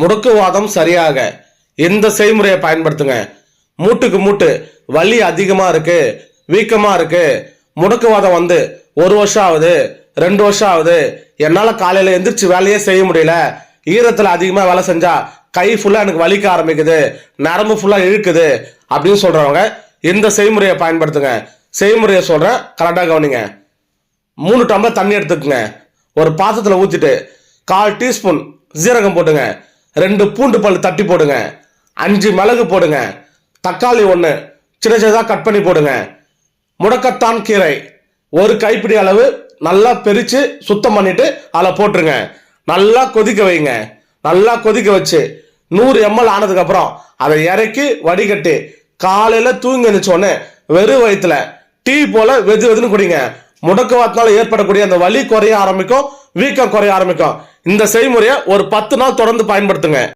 முடக்குவாதம் சரியாக. இந்த செய்முறையை பயன்படுத்துங்க. மூட்டுக்கு மூட்டு வலி அதிகமாக இருக்கு வீக்கமாக இருக்கு. முடக்குவாதம் வந்து ஒரு வருஷம் ஆகுது ரெண்டு வருஷம் ஆகுது. என்னால் காலையில் எந்திரிச்சு வேலையே செய்ய முடியல. ஈரத்தில் அதிகமாக வேலை செஞ்சால் கை ஃபுல்லாக எனக்கு வலிக்க ஆரம்பிக்குது நரம்பு ஃபுல்லாக இழுக்குது அப்படின்னு சொல்கிறவங்க இந்த செய்முறையை பயன்படுத்துங்க. செய்முறையை சொல்கிறேன் கரெக்டாக கவனிங்க. மூணு டம்ளர் தண்ணி எடுத்துக்கோங்க. ஒரு பாத்திரத்தில் ஊற்றிட்டு கால் டீஸ்பூன் ஜீரகம் போட்டுங்க. ரெண்டு பூண்டு பல் தட்டி போடுங்க. அஞ்சு மிளகு போடுங்க. தக்காளி ஒன்று சின்ன சின்னதாக கட் பண்ணி போடுங்க. முடக்கத்தான் கீரை. ஒரு கைப்பிடி அளவு நல்லா பிரித்து சுத்தம் பண்ணிவிட்டு அதில் போட்டுருங்க. நல்லா கொதிக்க வைங்க. நல்லா கொதிக்க வச்சு நூறு எம்எல் ஆனதுக்கப்புறம் அதை இறக்கி வடிகட்டி காலையில் தூங்கி எழுந்திரிச்சோடனே வெறும் வயிற்றுல டீ போல் வெது வெதுன்னு குடிங்க. முடக்குவாத்தினால ஏற்படக்கூடிய அந்த வலி குறைய ஆரம்பிக்கும் வீக்கம் குறைய ஆரம்பிக்கும். இந்த செய்முறையை ஒரு பத்து நாள் தொடர்ந்து பயன்படுத்துங்க.